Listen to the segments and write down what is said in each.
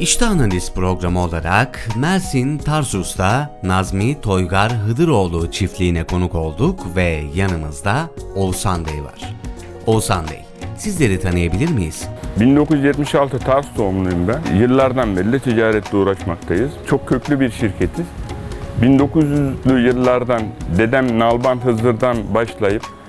İşte Analiz programı olarak Mersin Tarsus'ta Nazmi Toygar Hıdıroğlu çiftliğine konuk olduk ve yanımızda Oğuzhan Bey var. Oğuzhan Bey, sizleri tanıyabilir miyiz? 1976 Tars doğumluyum ben. Yıllardan beri de ticaretle uğraşmaktayız. Çok köklü bir şirketiz. 1900'lü yıllardan dedem Nalbant Hızır'dan başlayıp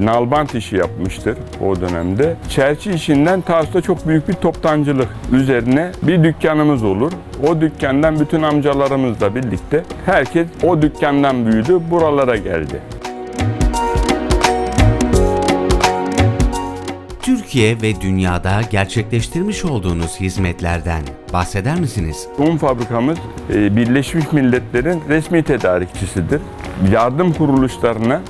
nalbant işi yapmıştır o dönemde. Çerçi işinden Tars'ta çok büyük bir toptancılık üzerine bir dükkanımız olur. O dükkandan bütün amcalarımızla birlikte herkes o dükkandan büyüdü, buralara geldi. Türkiye ve dünyada gerçekleştirmiş olduğunuz hizmetlerden bahseder misiniz? Un fabrikamız e, Birleşmiş Milletler'in resmi tedarikçisidir. Yardım kuruluşlarına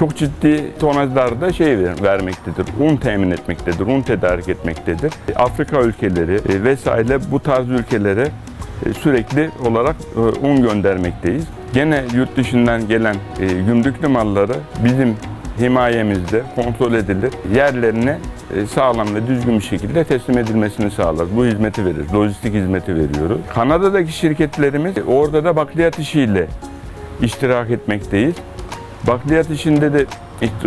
çok ciddi tonajlarda şey ver- vermektedir. Un temin etmektedir, un tedarik etmektedir. Afrika ülkeleri e, vesaire bu tarz ülkelere e, sürekli olarak e, un göndermekteyiz. Gene yurt dışından gelen gümrüklü malları bizim himayemizde kontrol edilir. Yerlerine sağlam ve düzgün bir şekilde teslim edilmesini sağlar. Bu hizmeti veririz. Lojistik hizmeti veriyoruz. Kanada'daki şirketlerimiz orada da bakliyat işiyle iştirak etmekteyiz. Bakliyat işinde de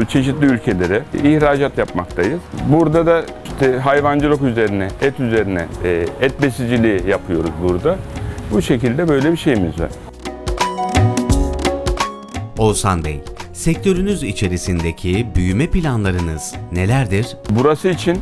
çeşitli ülkelere ihracat yapmaktayız. Burada da işte hayvancılık üzerine, et üzerine, e, et besiciliği yapıyoruz burada. Bu şekilde böyle bir şeyimiz var. Oğuzhan Bey, sektörünüz içerisindeki büyüme planlarınız nelerdir? Burası için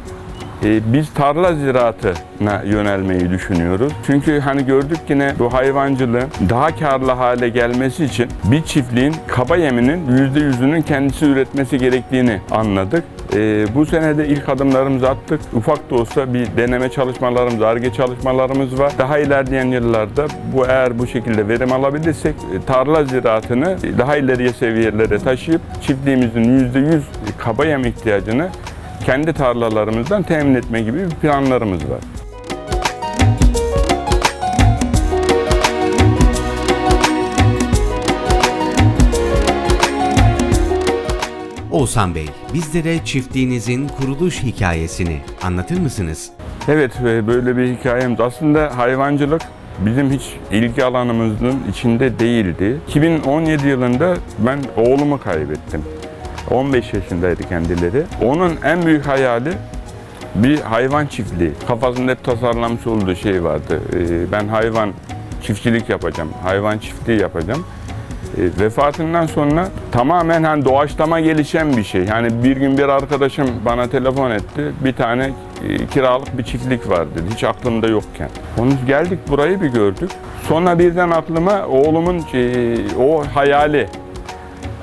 biz tarla ziraatına yönelmeyi düşünüyoruz. Çünkü hani gördük yine bu hayvancılığın daha karlı hale gelmesi için bir çiftliğin kaba yeminin %100'ünün kendisi üretmesi gerektiğini anladık. E, bu sene de ilk adımlarımızı attık. Ufak da olsa bir deneme çalışmalarımız, ARGE çalışmalarımız var. Daha ilerleyen yıllarda bu eğer bu şekilde verim alabilirsek e, tarla ziraatını daha ileriye seviyelere taşıyıp çiftliğimizin %100 kaba yem ihtiyacını kendi tarlalarımızdan temin etme gibi bir planlarımız var. Oğuzhan Bey, bizlere çiftliğinizin kuruluş hikayesini anlatır mısınız? Evet ve böyle bir hikayemiz. Aslında hayvancılık bizim hiç ilgi alanımızın içinde değildi. 2017 yılında ben oğlumu kaybettim. 15 yaşındaydı kendileri. Onun en büyük hayali bir hayvan çiftliği. Kafasında hep tasarlamış olduğu şey vardı. Ee, Ben hayvan çiftçilik yapacağım, hayvan çiftliği yapacağım. E, vefatından sonra tamamen hani doğaçlama gelişen bir şey. Yani bir gün bir arkadaşım bana telefon etti. Bir tane e, kiralık bir çiftlik var dedi. Hiç aklımda yokken. Onu geldik burayı bir gördük. Sonra birden aklıma oğlumun e, o hayali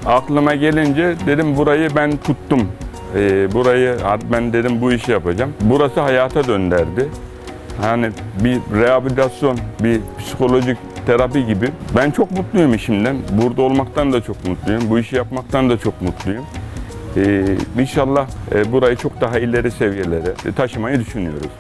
aklıma gelince dedim burayı ben tuttum. E, burayı ben dedim bu işi yapacağım. Burası hayata dönderdi. Hani bir rehabilitasyon, bir psikolojik terapi gibi. Ben çok mutluyum işimden. Burada olmaktan da çok mutluyum. Bu işi yapmaktan da çok mutluyum. Ee, inşallah e, burayı çok daha ileri seviyelere taşımayı düşünüyoruz.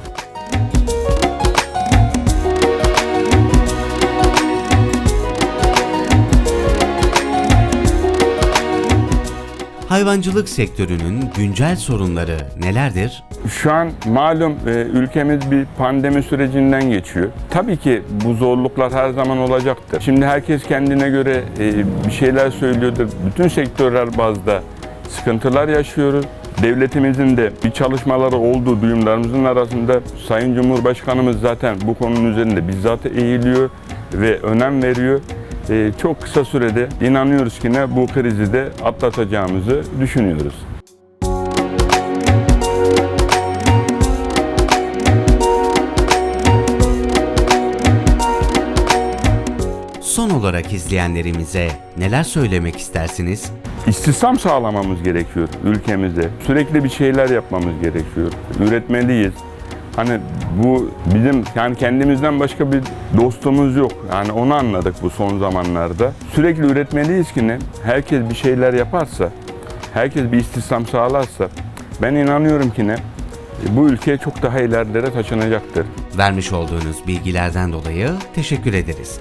Hayvancılık sektörünün güncel sorunları nelerdir? Şu an malum e, ülkemiz bir pandemi sürecinden geçiyor. Tabii ki bu zorluklar her zaman olacaktır. Şimdi herkes kendine göre e, bir şeyler söylüyordur. Bütün sektörler bazda sıkıntılar yaşıyoruz. Devletimizin de bir çalışmaları olduğu duyumlarımızın arasında Sayın Cumhurbaşkanımız zaten bu konunun üzerinde bizzat eğiliyor ve önem veriyor. E, çok kısa sürede inanıyoruz ki ne bu krizi de atlatacağımızı düşünüyoruz. Son olarak izleyenlerimize neler söylemek istersiniz? İstihdam sağlamamız gerekiyor ülkemizde. Sürekli bir şeyler yapmamız gerekiyor. Üretmeliyiz. Hani bu bizim yani kendimizden başka bir dostumuz yok. Yani onu anladık bu son zamanlarda. Sürekli üretmeliyiz ki ne? Herkes bir şeyler yaparsa, herkes bir istihdam sağlarsa ben inanıyorum ki ne? Bu ülke çok daha ilerilere taşınacaktır. Vermiş olduğunuz bilgilerden dolayı teşekkür ederiz.